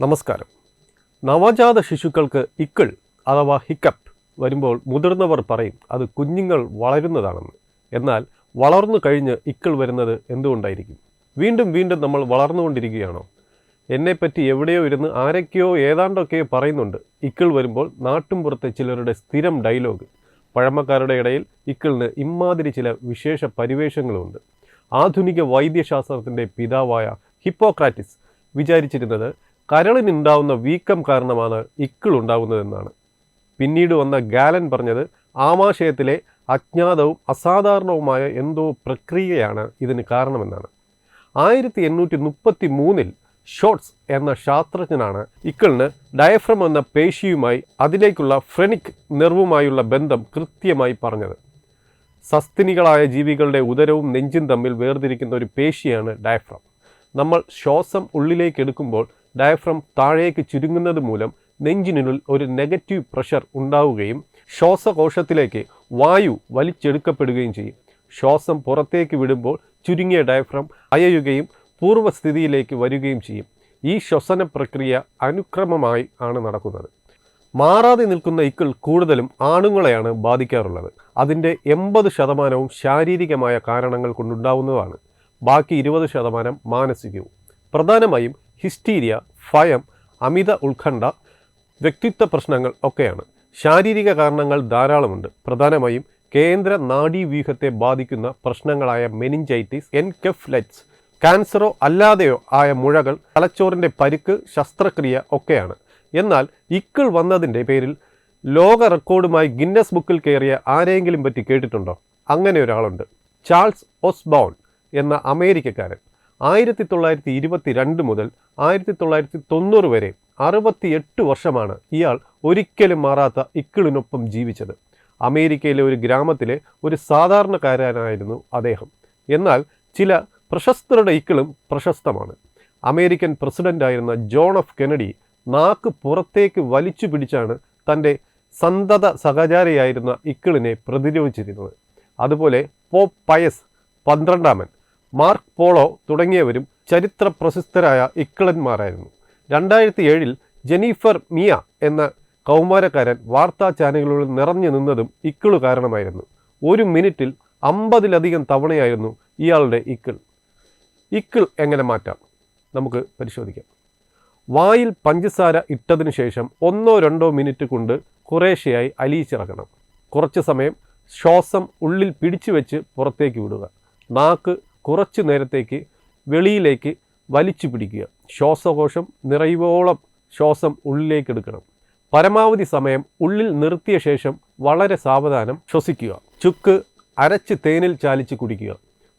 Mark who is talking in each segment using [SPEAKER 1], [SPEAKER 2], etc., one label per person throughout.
[SPEAKER 1] നമസ്കാരം. നവജാത ശിശുക്കൾക്ക് ഇക്കിൾ അഥവാ ഹിക്കപ്പ് വരുമ്പോൾ മുതിർന്നവർ പറയും അത് കുഞ്ഞുങ്ങൾ വളരുന്നതാണെന്ന്. എന്നാൽ വളർന്നു കഴിഞ്ഞ് ഇക്കിൾ വരുന്നത് എന്തുകൊണ്ടായിരിക്കും? വീണ്ടും വീണ്ടും നമ്മൾ വളർന്നുകൊണ്ടിരിക്കുകയാണോ? എന്നെപ്പറ്റി എവിടെയോ ഇരുന്ന് ആരൊക്കെയോ ഏതാണ്ടൊക്കെയോ പറയുന്നുണ്ട് ഇക്കിൾ വരുമ്പോൾ നാട്ടുംപുറത്തെ ചിലരുടെ സ്ഥിരം ഡയലോഗ്. പഴമക്കാരുടെ ഇടയിൽ ഇക്കിളിന് ഇമ്മാതിരി ചില വിശേഷ പരിവേഷങ്ങളുമുണ്ട് ആധുനിക വൈദ്യശാസ്ത്രത്തിന്റെ പിതാവായ ഹിപ്പോക്രാറ്റിസ് വിചാരിച്ചിരുന്നത് കരളിനുണ്ടാവുന്ന വീക്കം കാരണമാണ് ഇക്കിൾ ഉണ്ടാകുന്നതെന്നാണ് പിന്നീട് വന്ന ഗാലൻ പറഞ്ഞത് ആമാശയത്തിലെ അജ്ഞാതവും അസാധാരണവുമായ എന്തോ പ്രക്രിയയാണ് ഇതിന് കാരണമെന്നാണ്. ആയിരത്തി എണ്ണൂറ്റി മുപ്പത്തി മൂന്നിൽ ഷോട്ട്സ് എന്ന ശാസ്ത്രജ്ഞനാണ് ഇക്കിളിന് ഡയഫ്രം എന്ന പേശിയുമായി അതിലേക്കുള്ള ഫ്രെനിക് നെർവുമായുള്ള ബന്ധം കൃത്യമായി പറഞ്ഞത്. സസ്തിനികളായ ജീവികളുടെ ഉദരവും നെഞ്ചും തമ്മിൽ വേർതിരിക്കുന്ന ഒരു പേശിയാണ് ഡയഫ്രം. നമ്മൾ ശ്വാസം ഉള്ളിലേക്ക് എടുക്കുമ്പോൾ ഡയഫ്രം താഴേക്ക് ചുരുങ്ങുന്നത് മൂലം നെഞ്ചിനുള്ളിൽ ഒരു നെഗറ്റീവ് പ്രഷർ ഉണ്ടാവുകയും ശ്വാസകോശത്തിലേക്ക് വായു വലിച്ചെടുക്കപ്പെടുകയും ചെയ്യും. ശ്വാസം പുറത്തേക്ക് വിടുമ്പോൾ ചുരുങ്ങിയ ഡയഫ്രം അയയുകയും പൂർവസ്ഥിതിയിലേക്ക് വരികയും ചെയ്യും. ഈ ശ്വസന പ്രക്രിയ അനുക്രമമായി ആണ് നടക്കുന്നത്. മാറാതെ നിൽക്കുന്ന ഇക്കിൾ കൂടുതലും ആണുങ്ങളെയാണ് ബാധിക്കാറുള്ളത്. അതിന്റെ എൺപത് ശതമാനവും ശാരീരികമായ കാരണങ്ങൾ കൊണ്ടുണ്ടാവുന്നതാണ്. ബാക്കി ഇരുപത് ശതമാനം മാനസികവും. പ്രധാനമായും ഹിസ്റ്റീരിയ ഭയം അമിത ഉത്കണ്ഠ വ്യക്തിത്വ പ്രശ്നങ്ങൾ ഒക്കെയാണ്. ശാരീരിക കാരണങ്ങൾ ധാരാളമുണ്ട്. പ്രധാനമായും കേന്ദ്ര നാഡീവ്യൂഹത്തെ ബാധിക്കുന്ന പ്രശ്നങ്ങളായ മെനിഞ്ചൈറ്റിസ് എൻകെഫ്ലൈറ്റ്സ് ക്യാൻസറോ അല്ലാതെയോ ആയ മുഴകൾ തലച്ചോറിന്റെ പരുക്ക് ശസ്ത്രക്രിയ ഒക്കെയാണ്. എന്നാൽ ഇക്കിൾ വന്നതിന്റെ പേരിൽ ലോക റെക്കോർഡുമായി ഗിന്നസ് ബുക്കിൽ കയറിയ ആരെങ്കിലും പറ്റി കേട്ടിട്ടുണ്ടോ? അങ്ങനെ ഒരാളുണ്ട്. ചാൾസ് ഒസ്ബോൺ എന്ന അമേരിക്കക്കാരൻ. ആയിരത്തി തൊള്ളായിരത്തി ഇരുപത്തി രണ്ട് മുതൽ ആയിരത്തി തൊള്ളായിരത്തി തൊണ്ണൂറ് വരെ അറുപത്തിയെട്ട് വർഷമാണ് ഇയാൾ ഒരിക്കലും മാറാത്ത ഇക്കിളിനൊപ്പം ജീവിച്ചത്. അമേരിക്കയിലെ ഒരു ഗ്രാമത്തിലെ ഒരു സാധാരണക്കാരനായിരുന്നു അദ്ദേഹം. എന്നാൽ ചില പ്രശസ്തരുടെ ഇക്കിളും പ്രശസ്തമാണ്. അമേരിക്കൻ പ്രസിഡന്റായിരുന്ന ജോൺ എഫ് കെനഡി നാക്ക് പുറത്തേക്ക് വലിച്ചു പിടിച്ചാണ് തന്റെ സന്തത സഹചാരിയായിരുന്ന ഇക്കിളിനെ പ്രതിരോധിച്ചിരുന്നത്. അതുപോലെ പോപ്പ് പയസ് പന്ത്രണ്ടാമൻ മാർക്ക് പോളോ തുടങ്ങിയവരും ചരിത്ര പ്രശസ്തരായ ഇക്കളന്മാരായിരുന്നു. രണ്ടായിരത്തി ഏഴിൽ ജെനീഫർ മിയ എന്ന കൗമാരക്കാരൻ വാർത്താ ചാനലുകളിൽ നിറഞ്ഞു നിന്നതും ഇക്കിളു കാരണമായിരുന്നു. ഒരു മിനിറ്റിൽ അമ്പതിലധികം തവണയായിരുന്നു ഇയാളുടെ ഇക്കിൾ. ഇക്കിൾ എങ്ങനെ മാറ്റാം? നമുക്ക് പരിശോധിക്കാം. വായിൽ പഞ്ചസാര ഇട്ടതിനു ശേഷം ഒന്നോ രണ്ടോ മിനിറ്റ് കൊണ്ട് കുറേശ്ശെയായി അലിയിച്ചിറക്കണം കുറച്ച് സമയം ശ്വാസം ഉള്ളിൽ പിടിച്ചു വെച്ച് പുറത്തേക്ക് വിടുക. നാക്ക് കുറച്ചു നേരത്തേക്ക് വെളിയിലേക്ക് വലിച്ചു പിടിക്കുക. ശ്വാസകോശം നിറയുവോളം ശ്വാസം ഉള്ളിലേക്ക് എടുക്കണം. പരമാവധി സമയം ഉള്ളിൽ നിർത്തിയ ശേഷം വളരെ സാവധാനം ശ്വസിക്കുക. ചുക്ക് അരച്ച് തേനിൽ ചാലിച്ച് കുടിക്കുക.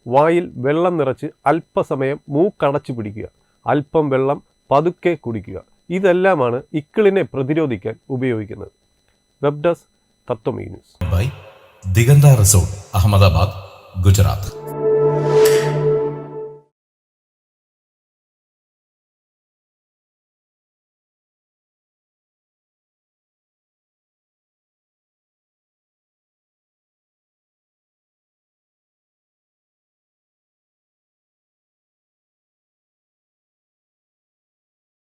[SPEAKER 1] വായിൽ വെള്ളം നിറച്ച് അല്പസമയം മൂക്കടച്ചു പിടിക്കുക. അല്പം വെള്ളം പതുക്കെ കുടിക്കുക. ഇതെല്ലാമാണ് ഇക്കിളിനെ പ്രതിരോധിക്കാൻ ഉപയോഗിക്കുന്നത്. വെബ് ഡെസ്ക് തത്വമീ
[SPEAKER 2] ബൈ ദിഗന്ത റിസോർട്ട് അഹമ്മദാബാദ് ഗുജറാത്ത്.